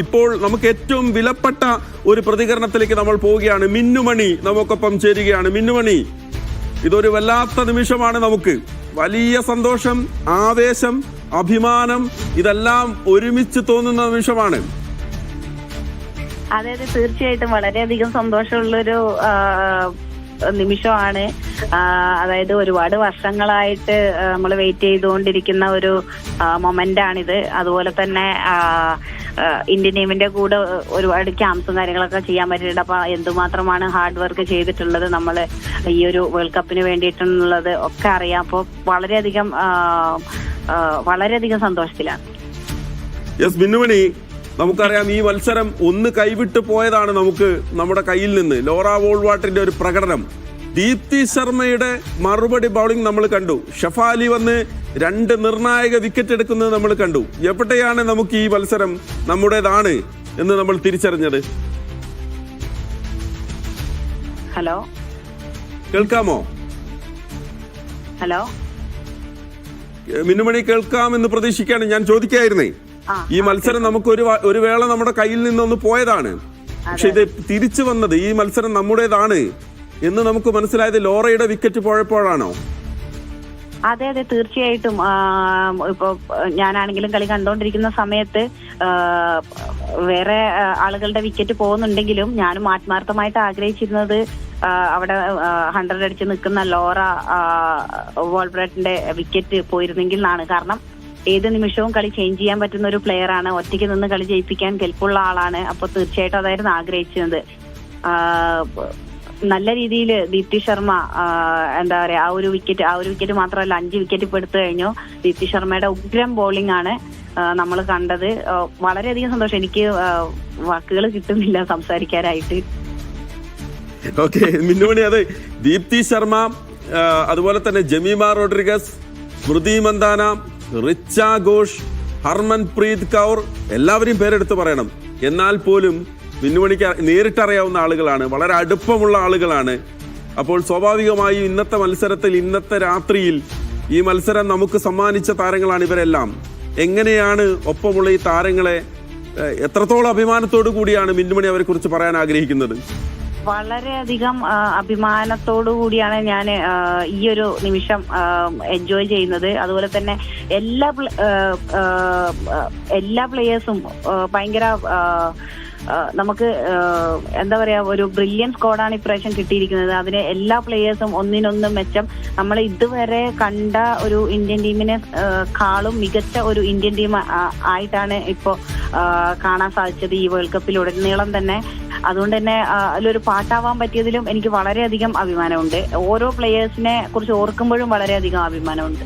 ഇപ്പോൾ നമുക്ക് ഏറ്റവും വിലപ്പെട്ട ഒരു പ്രതികരണത്തിലേക്ക് നമ്മൾ പോവുകയാണ്. മിന്നുമണി നമുക്കൊപ്പം ചേരുകയാണ്. മിന്നുമണി ഇതൊരു വല്ലാത്ത നിമിഷമാണ് നമുക്ക്. വലിയ സന്തോഷം ആവേശം അഭിമാനം ഇതെല്ലാം ഒരുമിച്ച് തോന്നുന്ന നിമിഷമാണ്. അതെ അതെ തീർച്ചയായിട്ടും വളരെയധികം സന്തോഷമുള്ളൊരു നിമിഷമാണ്. അതായത് ഒരുപാട് വർഷങ്ങളായിട്ട് നമ്മൾ വെയിറ്റ് ചെയ്തുകൊണ്ടിരിക്കുന്ന ഒരു മൊമെന്റ് ആണിത്. അതുപോലെ തന്നെ ഇന്ത്യൻ ടീമിന്റെ കൂടെ ഒരുപാട് ക്യാമ്പ്സും കാര്യങ്ങളൊക്കെ ചെയ്യാൻ പറ്റിയിട്ടുണ്ട്. അപ്പൊ എന്തുമാത്രമാണ് ഹാർഡ് വർക്ക് ചെയ്തിട്ടുള്ളത് നമ്മൾ ഈ ഒരു വേൾഡ് കപ്പിന് വേണ്ടിയിട്ടുള്ളത് ഒക്കെ അറിയാം. അപ്പോൾ വളരെയധികം വളരെയധികം സന്തോഷത്തിലാണ്. യെസ് നമുക്കറിയാം ഈ മത്സരം ഒന്ന് കൈവിട്ട് പോയതാണ് നമുക്ക് നമ്മുടെ കയ്യിൽ നിന്ന്. ലോറ വോൾവാട്ടിന്റെ ഒരു പ്രകടനം. ദീപ്തി ശർമ്മയുടെ മറുപടി ബൗളിംഗ് നമ്മൾ കണ്ടു. ഷഫാലി വന്ന് രണ്ട് നിർണായക വിക്കറ്റ് എടുക്കുന്നത് നമ്മൾ കണ്ടു. എവിടെയാണ് നമുക്ക് ഈ മത്സരം നമ്മുടേതാണ് എന്ന് നമ്മൾ തിരിച്ചറിഞ്ഞത്? ഹലോ? കേൾക്കാമോ? ഹലോ? മിന്നുമണി കേൾക്കാമെന്ന് പ്രതീക്ഷിക്കാണ് ഞാൻ ചോദിക്കായിരുന്നേ. ഈ മത്സരം നമുക്ക് ഒരു ഒരു വേള നമ്മുടെ കയ്യിൽ നിന്നൊന്ന് പോയതാണ്. പക്ഷെ ഇത് തിരിച്ചു വന്നത് ഈ മത്സരം നമ്മുടേതാണ് എന്ന് നമുക്ക് മനസ്സിലായത് ലോറയുടെ വിക്കറ്റ് പോയപ്പോഴാണോ? അതെ അതെ തീർച്ചയായിട്ടും. ഇപ്പൊ ഞാനാണെങ്കിലും കളി കണ്ടോണ്ടിരിക്കുന്ന സമയത്ത് വേറെ ആളുകളുടെ വിക്കറ്റ് പോകുന്നുണ്ടെങ്കിലും ഞാനും ആത്മാർത്ഥമായിട്ട് ആഗ്രഹിച്ചിരുന്നത് അവിടെ ഹൺഡ്രഡ് അടിച്ച് നിൽക്കുന്ന ലോറ വോൾബ്രറ്റിന്റെ വിക്കറ്റ് പോയിരുന്നെങ്കിൽ എന്നാണ്. കാരണം ഏത് നിമിഷവും കളി ചേഞ്ച് ചെയ്യാൻ പറ്റുന്ന ഒരു പ്ലെയർ ആണ്. ഒറ്റയ്ക്ക് നിന്ന് കളി ജയിപ്പിക്കാൻ കെൽപ്പുള്ള ആളാണ്. അപ്പൊ തീർച്ചയായിട്ടും അതായിരുന്നു ആഗ്രഹിച്ചിരുന്നത്. നല്ല രീതിയിൽ ദീപ്തി ശർമ്മ എന്താ പറയാ ആ ഒരു വിക്കറ്റ് ആ ഒരു വിക്കറ്റ് മാത്രമല്ല അഞ്ച് വിക്കറ്റ് ഇപ്പൊ എടുത്തു കഴിഞ്ഞു. ദീപ്തി ശർമ്മയുടെ ഉഗ്രം ബോളിംഗ് ആണ് നമ്മൾ കണ്ടത്. വളരെയധികം സന്തോഷം. എനിക്ക് വാക്കുകൾ കിട്ടുന്നില്ല സംസാരിക്കാനായിട്ട്. ഓക്കെ മിന്നുമണി അതെ ദീപ്തി ശർമ്മ അതുപോലെ തന്നെ ജമീമ റോഡ്രിഗസ് സ്മൃതി മന്ദാന റിച്ച ഘോഷ് ഹർമൻ പ്രീത് കൗർ എല്ലാവരെയും പേരെടുത്ത് പറയണം. എന്നാൽ പോലും മിന്നുമണിക്ക് നേരിട്ടറിയാവുന്ന ആളുകളാണ്. വളരെ അടുപ്പമുള്ള ആളുകളാണ്. അപ്പോൾ സ്വാഭാവികമായും ഇന്നത്തെ മത്സരത്തിൽ ഇന്നത്തെ രാത്രിയിൽ ഈ മത്സരം നമുക്ക് സമ്മാനിച്ച താരങ്ങളാണ് ഇവരെല്ലാം. എങ്ങനെയാണ് ഒപ്പമുള്ള ഈ താരങ്ങളെ എത്രത്തോളം അഭിമാനത്തോടു കൂടിയാണ് മിന്നുമണി അവരെ കുറിച്ച് പറയാൻ ആഗ്രഹിക്കുന്നത്? വളരെയധികം അഭിമാനത്തോടു കൂടിയാണ് ഞാൻ ഈ ഒരു നിമിഷം എൻജോയ് ചെയ്യുന്നത്. അതുപോലെ തന്നെ എല്ലാ എല്ലാ പ്ലേയേഴ്സും ഭയങ്കര നമുക്ക് എന്താ പറയാ ഒരു ബ്രില്യൻ സ്കോഡാണ് ഇപ്രാവശ്യം കിട്ടിയിരിക്കുന്നത്. അതിന് എല്ലാ പ്ലേയേഴ്സും ഒന്നിനൊന്ന് മെച്ചം. നമ്മൾ ഇതുവരെ കണ്ട ഒരു ഇന്ത്യൻ ടീമിനെ കാളും മികച്ച ഒരു ഇന്ത്യൻ ടീം ആയിട്ടാണ് ഇപ്പോൾ കാണാൻ സാധിച്ചത് ഈ വേൾഡ് കപ്പിൽ ഉടനീളം തന്നെ. അതുകൊണ്ട് തന്നെ അതിലൊരു പാട്ടാവാൻ പറ്റിയതിലും എനിക്ക് വളരെയധികം അഭിമാനമുണ്ട്. ഓരോ പ്ലേയേഴ്സിനെ കുറിച്ച് ഓർക്കുമ്പോഴും വളരെയധികം അഭിമാനമുണ്ട്.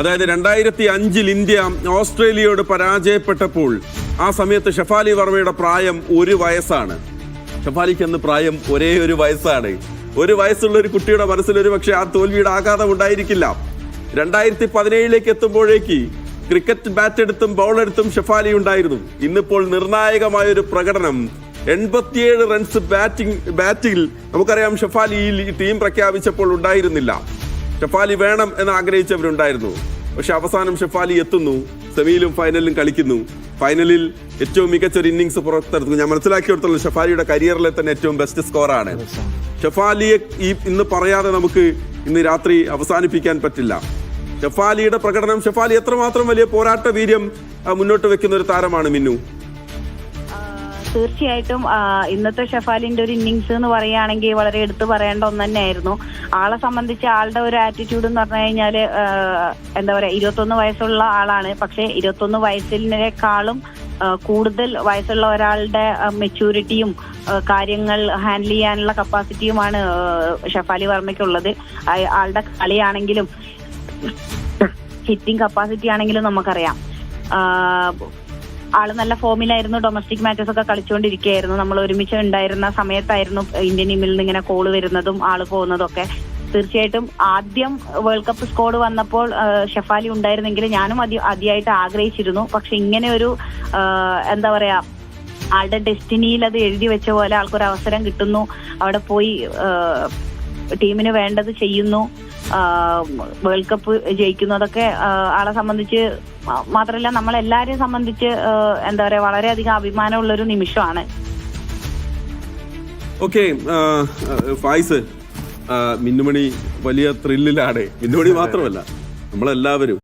അതായത് രണ്ടായിരത്തി അഞ്ചിൽ ഇന്ത്യ ഓസ്ട്രേലിയയോട് പരാജയപ്പെട്ടപ്പോൾ ആ സമയത്ത് ഷഫാലി വർമ്മയുടെ പ്രായം ഒരു വയസ്സാണ്. ഷഫാലിക്ക് അന്ന് പ്രായം ഒരേ ഒരു വയസ്സാണ്. ഒരു വയസ്സുള്ള ഒരു കുട്ടിയുടെ മനസ്സിൽ ഒരു പക്ഷേ ആ തോൽവിയുടെ ആഘാതം ഉണ്ടായിരിക്കില്ല. രണ്ടായിരത്തി പതിനേഴിലേക്ക് എത്തുമ്പോഴേക്ക് ക്രിക്കറ്റ് ബാറ്റ് എടുത്തും ബൗൾ എടുത്തും ഷഫാലി ഉണ്ടായിരുന്നു. ഇന്നിപ്പോൾ നിർണായകമായ ഒരു പ്രകടനം. എൺപത്തിയേഴ് റൺസ് ബാറ്റിംഗ് ബാറ്റിൽ നമുക്കറിയാം ഷഫാലി ഈ ടീം പ്രഖ്യാപിച്ചപ്പോൾ ഉണ്ടായിരുന്നില്ല. ഷഫാലി വേണം എന്ന് ആഗ്രഹിച്ചവരുണ്ടായിരുന്നു. പക്ഷെ അവസാനം ഷഫാലി എത്തുന്നു. സെമിയിലും ഫൈനലിലും കളിക്കുന്നു. ഫൈനലിൽ ഏറ്റവും മികച്ച ഒരു ഇന്നിങ്സ് പുറത്തെടുത്തു. ഞാൻ മനസ്സിലാക്കിയെടുത്തുള്ള ഷഫാലിയുടെ കരിയറിലെ തന്നെ ഏറ്റവും ബെസ്റ്റ് സ്കോറാണ് ഷഫാലിയെ ഈ ഇന്ന് പറയാതെ നമുക്ക് ഇന്ന് രാത്രി അവസാനിപ്പിക്കാൻ പറ്റില്ല. ഷഫാലിയുടെ പ്രകടനം ഷഫാലി എത്രമാത്രം വലിയ പോരാട്ട വീര്യം മുന്നോട്ട് വെക്കുന്ന ഒരു താരമാണ് മിന്നു. തീർച്ചയായിട്ടും ഇന്നത്തെ ഷെഫാലിന്റെ ഒരു ഇന്നിങ്സ് എന്ന് പറയുകയാണെങ്കിൽ വളരെ എടുത്തു പറയേണ്ട ഒന്ന് തന്നെയായിരുന്നു. ആളെ സംബന്ധിച്ച് ആളുടെ ഒരു ആറ്റിറ്റ്യൂഡ് എന്ന് പറഞ്ഞു കഴിഞ്ഞാൽ എന്താ പറയാ ഇരുപത്തൊന്ന് വയസ്സുള്ള ആളാണ്. പക്ഷെ ഇരുപത്തൊന്ന് വയസ്സിനേക്കാളും കൂടുതൽ വയസ്സുള്ള ഒരാളുടെ മെച്യൂരിറ്റിയും കാര്യങ്ങൾ ഹാൻഡിൽ ചെയ്യാനുള്ള കപ്പാസിറ്റിയുമാണ് ഷഫാലി വർമ്മയ്ക്കുള്ളത്. ആളുടെ കളിയാണെങ്കിലും ഹിറ്റിംഗ് കപ്പാസിറ്റി ആണെങ്കിലും നമുക്കറിയാം. ആൾ നല്ല ഫോമിലായിരുന്നു ഡൊമസ്റ്റിക് മാച്ചസ് ഒക്കെ കളിച്ചുകൊണ്ടിരിക്കുകയായിരുന്നു നമ്മൾ ഒരുമിച്ച് ഉണ്ടായിരുന്ന സമയത്തായിരുന്നു ഇന്ത്യൻ ടീമിൽ നിന്ന് ഇങ്ങനെ കോൾ വരുന്നതും ആൾ പോകുന്നതും ഒക്കെ തീർച്ചയായിട്ടും ആദ്യം വേൾഡ് കപ്പ് സ്കോഡ് വന്നപ്പോൾ ഷെഫാലി ഉണ്ടായിരുന്നെങ്കിൽ ഞാനും അതി അതിയായിട്ട് ആഗ്രഹിച്ചിരുന്നു. പക്ഷെ ഇങ്ങനെ ഒരു എന്താ പറയാ ആളുടെ ഡെസ്റ്റിനിയിൽ അത് എഴുതി വെച്ച പോലെ ആൾക്കൊരു അവസരം കിട്ടുന്നു. അവിടെ പോയി ടീമിന് വേണ്ടത് ചെയ്യുന്നു. വേൾഡ് കപ്പ് ജയിക്കുന്നു അതൊക്കെ ആളെ സംബന്ധിച്ച് മാത്രമല്ല നമ്മളെല്ലാരെയും സംബന്ധിച്ച് എന്താ പറയാ വളരെയധികം അഭിമാനമുള്ള ഒരു നിമിഷമാണ്. ഓക്കെ ഫായ്സ് മിന്നുമണി വലിയ ത്രില്ലിലാണ് മിന്നുമണി മാത്രമല്ല നമ്മളെല്ലാവരും.